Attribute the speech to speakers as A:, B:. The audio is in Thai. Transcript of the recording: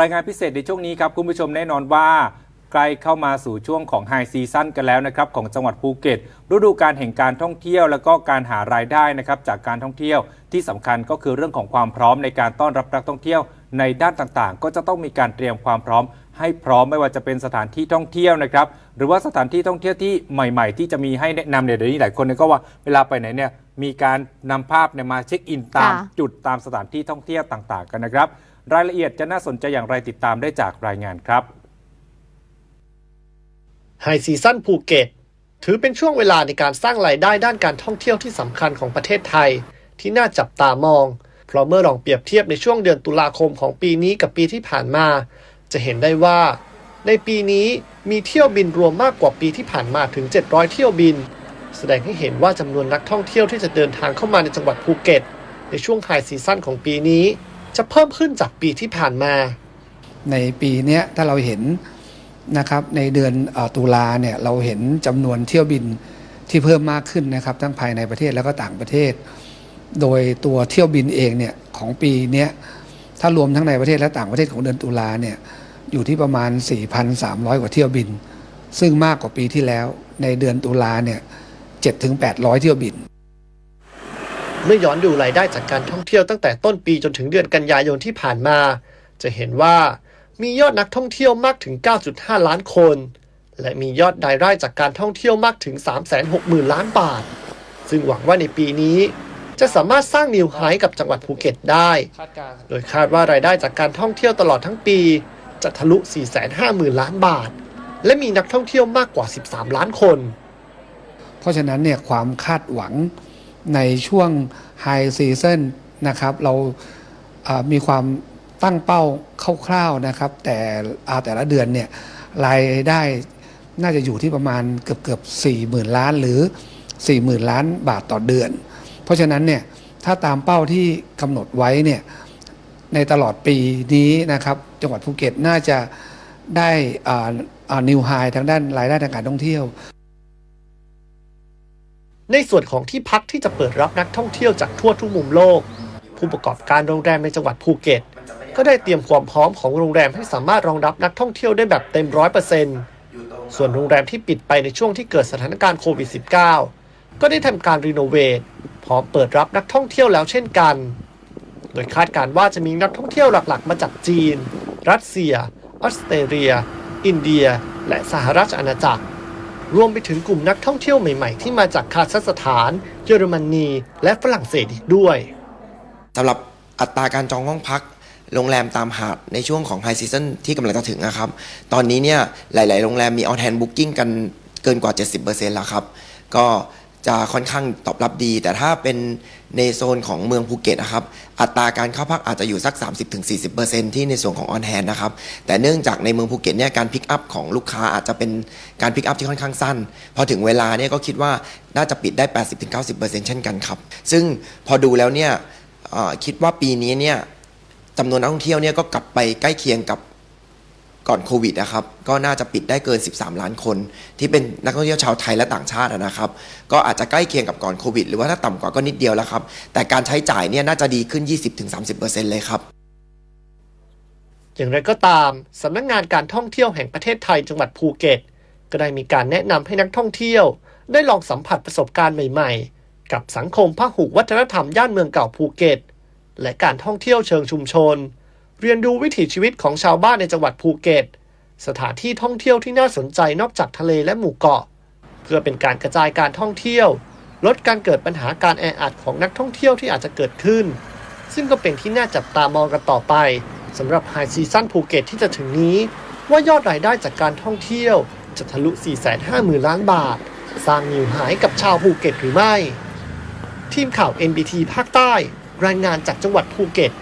A: รายงานพิเศษในช่วงนี้ครับ คุณผู้ชมแน่นอนว่าใกล้เข้ามาสู่ช่วงของไฮซีซั่นกันแล้วนะครับ ของจังหวัดภูเก็ต ฤดูการแห่งการท่องเที่ยว แล้วก็การหารายได้นะครับ จากการท่องเที่ยวที่สำคัญก็คือเรื่องของความพร้อมในการต้อนรับนักท่องเที่ยวในด้านต่างๆ ก็จะต้องมีการเตรียมความพร้อม ให้พร้อมไม่ว่าจะเป็นสถานที่ท่องเที่ยวนะครับ หรือว่าสถานที่ท่องเที่ยวที่ใหม่ ๆ ที่จะมีให้แนะนำเนี่ยเดี๋ยวนี้หลายคนเนี่ยก็ว่าเวลาไปไหนเนี่ยมีการนำภาพเนี่ยมาเช็คอินตาม
B: ค่ะ
A: จุดตามสถานที่ท่องเที่ยวต่าง ๆ กันนะครับ รายละเอียดจะน่าสนใจอย่างไรติดตามได้จากรายงานครับ
C: ไฮซีซั่นภูเก็ตถือเป็นช่วงเวลาในการสร้างรายได้ด้านการท่องเที่ยวที่สำคัญของประเทศไทย ที่น่าจับตามอง เพราะเมื่อลองเปรียบเทียบในช่วงเดือนตุลาคมของปีนี้กับปีที่ผ่านมา จะเห็นได้ว่า ในปีนี้มีเที่ยวบินรวมมากกว่าปีที่ผ่านมาถึง 700 เที่ยวบิน แสดงให้เห็นว่าจำนวนนักท่องเที่ยวที่จะเดินทางเข้ามาในจังหวัดภูเก็ต ในช่วงไฮซีซั่นของปีนี้ จะเพิ่มขึ้นจากปีที่ผ่านมา
D: ในปีนี้ถ้าเราเห็นนะครับในเดือนอตุลาเนี่ยเราเห็นจำนวนเที่ยวบินที่เพิ่มมากขึ้นนะครับ ทั้งภายในประเทศแล้วก็ต่างประเทศ โดยตัวเที่ยวบินเองเนี่ยของปีนี้ถ้ารวมทั้งในประเทศและต่างประเทศของเดือนตุลาเนี่ยอยู่ที่ประมาณ 4,300 กว่าเที่ยวบิน ซึ่งมากกว่าปีที่แล้วในเดือนตุลาเนี่ย7-800 เที่ยวบิน
C: เมื่อย้อนดูรายได้จากการท่องเที่ยวตั้งแต่ต้นปีจนถึงเดือนกันยายนที่ผ่านมา จะเห็นว่ามียอดนักท่องเที่ยวมากถึง 9.5 ล้านคน และมียอดรายได้จากการท่องเที่ยวมากถึง 360,000 ล้านบาท ซึ่งหวังว่าในปีนี้ จะสามารถสร้างนิวไฮกับจังหวัดภูเก็ตได้ โดยคาดว่ารายได้จากการท่องเที่ยวตลอดทั้งปี จะทะลุ 450,000 ล้านบาท และมีนักท่องเที่ยวมากกว่า 13 ล้านคน
D: เพราะฉะนั้นเนี่ยความคาดหวัง ในช่วงไฮซีซันนะครับ เรามีความตั้งเป้าคร่าวๆนะครับ แต่อาแต่ละเดือนเนี่ยรายได้น่าจะอยู่ที่ประมาณเกือบเกือบสี่หมื่นล้านหรือ4 0,000ล้านบาทต่อเดือน เพราะฉะนั้นเนี่ยถ้าตามเป้าที่กำหนดไว้เนี่ยในตลอดปีนี้นะครับ จังหวัดภูเก็ตน่าจะได้นิวไฮทางด้านรายได้ทางการท่องเที่ยว
C: ในส่วนของที่พักที่จะเปิดรับนักท่องเที่ยวจากทั่วทุกมุมโลก ผู้ประกอบการโรงแรมในจังหวัดภูเก็ต ก็ได้เตรียมความพร้อมของโรงแรมให้สามารถรองรับนักท่องเที่ยวได้แบบเต็มร้อยเปอร์เซ็นต์ส่วนโรงแรมที่ปิดไปในช่วงที่เกิดสถานการณ์โควิด -19 ก็ได้ทำการรีโนเวทพร้อมเปิดรับนักท่องเที่ยวแล้วเช่นกัน โดยคาดการณ์ว่าจะมีนักท่องเที่ยวหลักๆ มาจากจีน รัสเซีย ออสเตรเลีย อินเดีย และสหราชอาณาจักร รวมไปถึงกลุ่มนักท่องเที่ยวใหม่ๆ ที่มาจากคาซัคสถาน เยอรมนี และฝรั่งเศสอีกด้วย
E: สำหรับอัตราการจองห้องพักโรงแรมตามหาดในช่วงของไฮซีซันที่กำลังจะถึงนะครับ ตอนนี้เนี่ยหลาย ๆ โรงแรมมีออนแฮนบุ๊กิ้งกันเกินกว่า 70%แล้วครับ ก็ จะค่อนข้างตอบรับดี แต่ถ้าเป็นในโซนของเมืองภูเก็ตนะครับอัตราการเข้าพักอาจจะอยู่สัก 30-40%ที่ในส่วนของออนแฮนนะครับแต่เนื่องจากในเมืองภูเก็ตเนี่ยการพิกอัพของลูกค้าอาจจะเป็นการพิกอัพที่ค่อนข้างสั้น พอถึงเวลาเนี่ยก็คิดว่าน่าจะปิดได้ 80-90%เช่นกันครับ ซึ่งพอดูแล้วเนี่ยคิดว่าปีนี้เนี่ยจำนวนนักท่องเที่ยวเนี่ยก็กลับไปใกล้เคียงกับ ก่อนโควิดนะครับก็น่าจะปิดได้เกิน 13 ล้านคน ที่เป็นนักท่องเที่ยวชาวไทยและต่างชาตินะครับ ก็อาจจะใกล้เคียงกับก่อนโควิด หรือว่าถ้าต่ำกว่าก็นิดเดียวแล้วครับ แต่การใช้จ่ายเนี่ยน่าจะดีขึ้น 20-30%เลยครับ
C: อย่างไรก็ตามสำนักงงานการท่องเที่ยวแห่งประเทศไทยจังหวัดภูเก็ต ก็ได้มีการแนะนำให้นักท่องเที่ยว ได้ลองสัมผัสประสบการณ์ใหม่ๆ กับสังคมพหุวัฒนธรรมย่านเมืองเก่าภูเก็ต และการท่องเที่ยวเชิงชุมชน เรียนดูวิถีชีวิตของชาวบ้านในจังหวัดภูเก็ต สถานที่ท่องเที่ยวที่น่าสนใจนอกจากทะเลและหมู่เกาะ เพื่อเป็นการกระจายการท่องเที่ยว ลดการเกิดปัญหาการแออัดของนักท่องเที่ยวที่อาจจะเกิดขึ้น ซึ่งก็เป็นที่น่าจับตามองกันต่อไปสำหรับไฮซีซั่นภูเก็ตที่จะถึงนี้ ว่ายอดรายได้จากการท่องเที่ยว จะทะลุ 450,000 ล้านบาท สร้างนิวไฮกับชาวภูเก็ตหรือไม่ ทีมข่าว NBT ภาคใต้ รายงานจากจังหวัดภูเก็ต